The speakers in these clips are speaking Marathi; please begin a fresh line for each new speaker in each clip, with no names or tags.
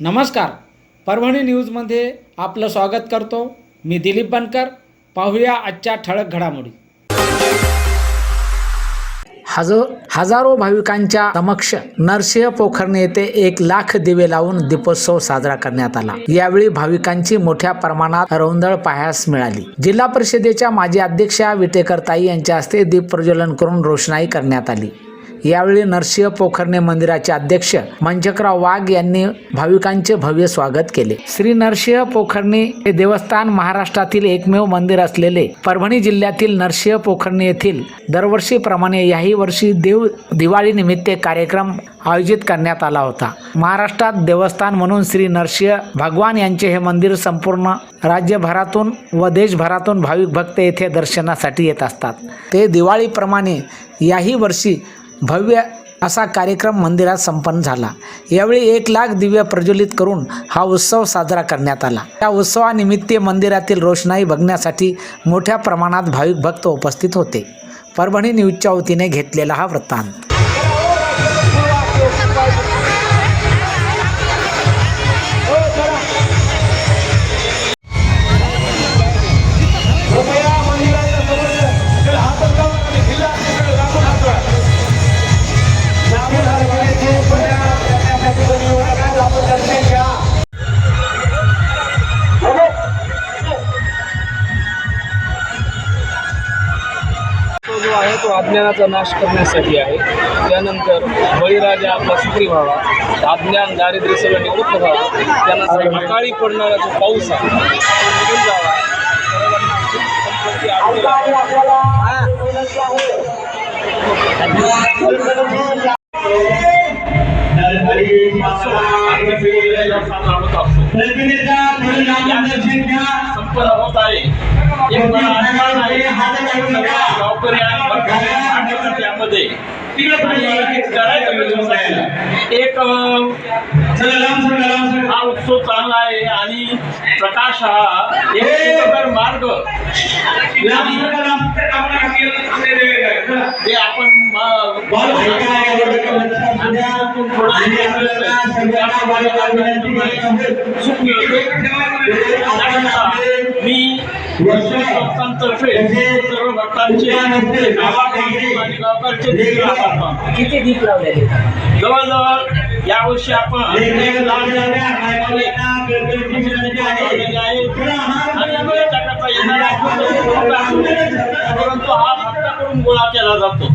नमस्कार. परभणी न्यूजमध्ये आपलं स्वागत करतो. मी दिलीप बनकर. पाहूया आजच्या ठळक घडामोडी. हजो हजारो भाविकांच्या समक्ष नरसिंह पोखरणे येथे एक लाख दिवे लावून दीपोत्सव साजरा करण्यात आला. यावेळी भाविकांची मोठ्या प्रमाणात रौंदळ पाहायस मिळाली. जिल्हा परिषदेच्या माजी अध्यक्षा विटेकर ताई यांच्या हस्ते दीप प्रज्वलन करून रोषणाई करण्यात आली. यावेळी नरसिंह पोखरणे मंदिराचे अध्यक्ष मंचकराव वाघ यांनी भाविकांचे भव्य स्वागत केले. श्री नरसिंह पोखरणे हे देवस्थान महाराष्ट्रातील एकमेव मंदिर असलेले परभणी जिल्ह्यातील नरसिंह पोखरणे येथील दरवर्षीप्रमाणे याही वर्षी देव दिवाळी निमित्त कार्यक्रम आयोजित करण्यात आला होता. महाराष्ट्रात देवस्थान म्हणून श्री नरसिंह भगवान यांचे हे मंदिर संपूर्ण राज्यभरातून व देशभरातून भाविक भक्त येथे दर्शनासाठी येत असतात. ते दिवाळीप्रमाणे याही वर्षी भव्य असा कार्यक्रम मंदिरात संपन्न झाला. यावेळी एक लाख दिव्य प्रज्वलित करून हा उत्सव साजरा करण्यात आला. या उत्सवानिमित्त मंदिरातील रोषणाई बघण्यासाठी मोठ्या प्रमाणात भाविक भक्त उपस्थित होते. परभणी न्यूजच्या वतीने घेतलेला हा वृत्तांत.
अज्ञानाचा नाश करण्यासाठी आहे. त्यानंतर बळीराजा आपला सुखी व्हावा. अज्ञान दारिद्र्य सगळं निवृत्त व्हावं. त्यानंतर अकाळी पडणारा जो पाऊस आहे निघून जावा. संपन्न होत आहे एक मला अभिमान आहे गावकरी आणि भक्तांनी भांडवल त्यामध्ये करायचं आहे. एक हा उत्सव चांगला आहे आणि प्रकाश हा एक मार्ग. ते आपण सुख मिळते. मी भक्तांतर्फे सर्व भक्तांचे आणि गावकडचे देखील.
किती दीप लावलेले?
जवळजवळ यावर्षी आपण. परंतु हा भक्ताकडून गोळा केला जातो.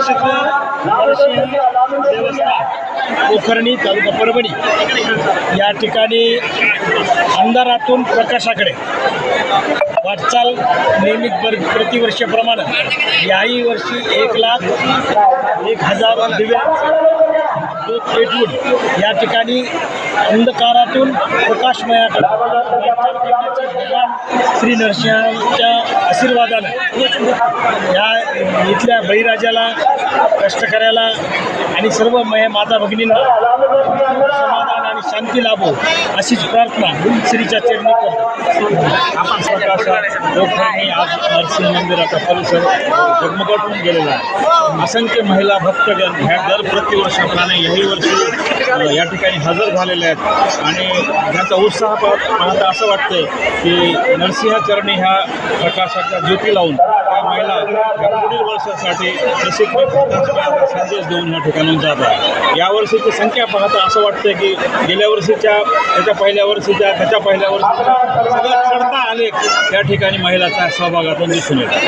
आहे ते मी आणि पोखर्णी तालुका परभणी. या ठिकाणी अंधारातून प्रकाशाकडे वाटचाल नियमित बर प्रतिवर्षाप्रमाणे. याही वर्षी एक लाख एक हजार दिव्या पेटवून या ठिकाणी अंधकारातून प्रकाशमयाकडे श्री नरसिंहाच्या आशीर्वादानं या इथल्या बळीराजाला कष्टकऱ्याला सर्व माता भगिनी समाधान आणि शांती लाभो अशीच प्रार्थना श्रीच्या चरणी करतो आपण आज नरसिंह परिसर जगमगाटून गेलेला असंख्य महिला भक्तगण ह्या दर प्रतिवर्षाप्रमाणे याही वर्षी या ठिकाणी हजर झालेले आहेत. आणि त्यांचा उत्साह पाहता असं वाटतंय की नरसिंहचरणी ह्या प्रकाशाच्या ज्योती लावून त्या महिला या पुढील वर्षासाठी प्रसिद्ध संदेश देऊन या ठिकाणून जात आहे यावर्षीची संख्या पाहता असं वाटतंय की गेल्या वर्षीच्या त्याच्या पहिल्या वर्षीच्या त्याच्या पहिल्या वर्षीच्या सगळं चढता आले या ठिकाणी महिलाचा सहभागातून दिसून येतो.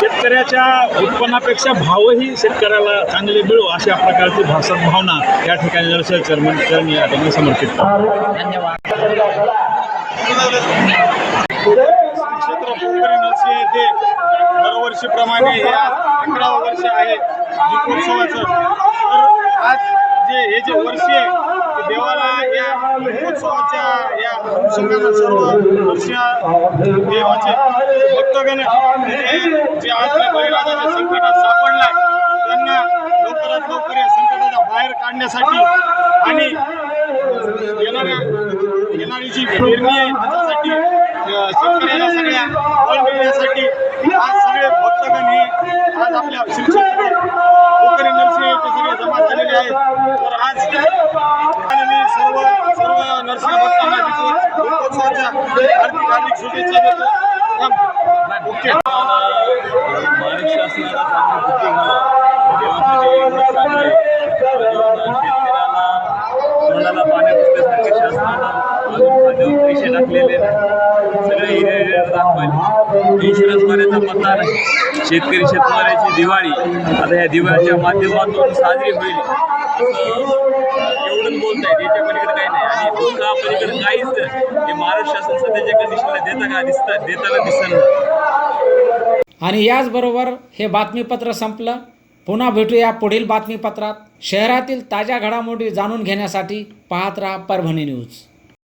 शेतकऱ्याच्या उत्पन्नापेक्षा भावही शेतकऱ्याला चांगले मिळो अशा प्रकारची भाषण भावना या ठिकाणी नरसिंह चरण चरणी या ठिकाणी समर्पित करतो
धन्यवाद.
क्षेत्र पोखरी नरसी येथे दरवर्षीप्रमाणे या अकरावं वर्ष आहे दीपोत्सवाचं तर आज
जे हे जे वर्ष आहे ते देवाला या उत्सवाच्या या अनुषंगानं सर्व वर्ष देवाचे भक्तगण हे जे आपल्या बळीराजाच्या संकटात बाहेर काढण्यासाठी आणि येणाऱ्या येणारी जी पेरणी आहे त्याच्यासाठी सगळ्या मिळण्यासाठी आज सगळे भक्तगण हे आज आपल्या शिवक्षेत्र कोकणी नरसिंह येथे सगळे जमा झालेले आहेत. तर आज सर्व सर्व नरसिंह भक्तांना दीपोत्सवाच्या हार्दिक हार्दिक शुभेच्छा देतो. ओके.
इन्शुरन्स भरायचा पत्ता शेतकरी शेतकऱ्याची दिवाळी आता या दिवाळीच्या माध्यमातून साजरी होईल. एवढंच बोलत बोलताय याच्या पलीकडे काही नाही. आणि दुसरा पलीकडे काहीच हे महाराष्ट्र शासन सध्याच्या कंडिशनला देता का दिसतात देताना दिसत
आणि याचबरोबर हे बातमीपत्र संपलं. पुन्हा भेटूया पुढील बातमीपत्रात. शहरातील ताज्या घडामोडी जाणून घेण्यासाठी पाहत राहा परभणी न्यूज.